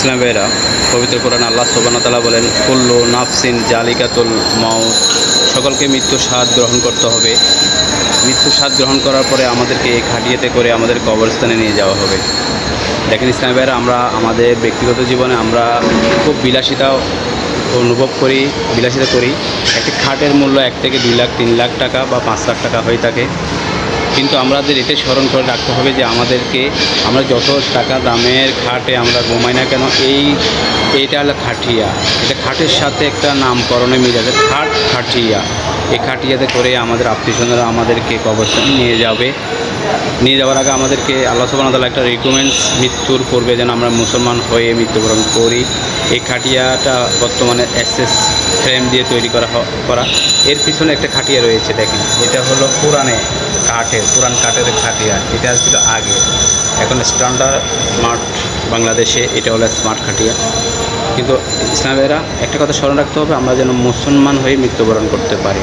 ইসলাম ভাইরা, পবিত্র কোরআন আল্লাহ সোবানতালা বলেন, কুল্লু নাফসিন জালিকাতুল মাউত। সকলকে মৃত্যু স্বাদ গ্রহণ করতে হবে। মৃত্যু স্বাদ গ্রহণ করার পরে আমাদেরকে খাটিয়েতে করে আমাদের কবরস্থানে নিয়ে যাওয়া হবে। দেখেন ইসলাম ভাইরা, আমরা আমাদের ব্যক্তিগত জীবনে আমরা খুব বিলাসিতা অনুভব করি, বিলাসিতা করি। একটি খাটের মূল্য এক থেকে দুই লাখ, তিন লাখ টাকা বা পাঁচ লাখ টাকা হয়ে থাকে। কিন্তু আমাদের এতে স্মরণ করে রাখতে হবে যে আমাদেরকে আমরা যত টাকা দামের খাটে আমরা ঘুমাই না কেন, এই এটা হলো খাটিয়া। এটা খাটের সাথে একটা নামকরণে মিলে আছে, খাট খাটিয়া। এই খাটিয়াতে করে আমাদের আত্মীয়স্বজনরা আমাদেরকে কবরস্থানে নিয়ে যাবে। নিয়ে যাওয়ার আগে আমাদেরকে আল্লাহ সুবাহ একটা রিকমেন্ডস মৃত্যুর পূর্বে যেন আমরা মুসলমান হয়ে মৃত্যুবরণ করি। এই খাটিয়াটা বর্তমানে এসএস ফ্রেম দিয়ে তৈরি করা করা। এর পিছনে একটা খাটিয়া রয়েছে, দেখেন। এটা হলো পুরানে কাঠের পুরান কাঠের খাটিয়া এটা ছিল আগে। এখন স্ট্যান্ডার্ড স্মার্ট বাংলাদেশে এটা হলো স্মার্ট খাটিয়া। কিন্তু ইসলামেরা একটা কথা স্মরণ রাখতে হবে, আমরা যেন মুসলমান হয়ে মৃত্যুবরণ করতে পারি।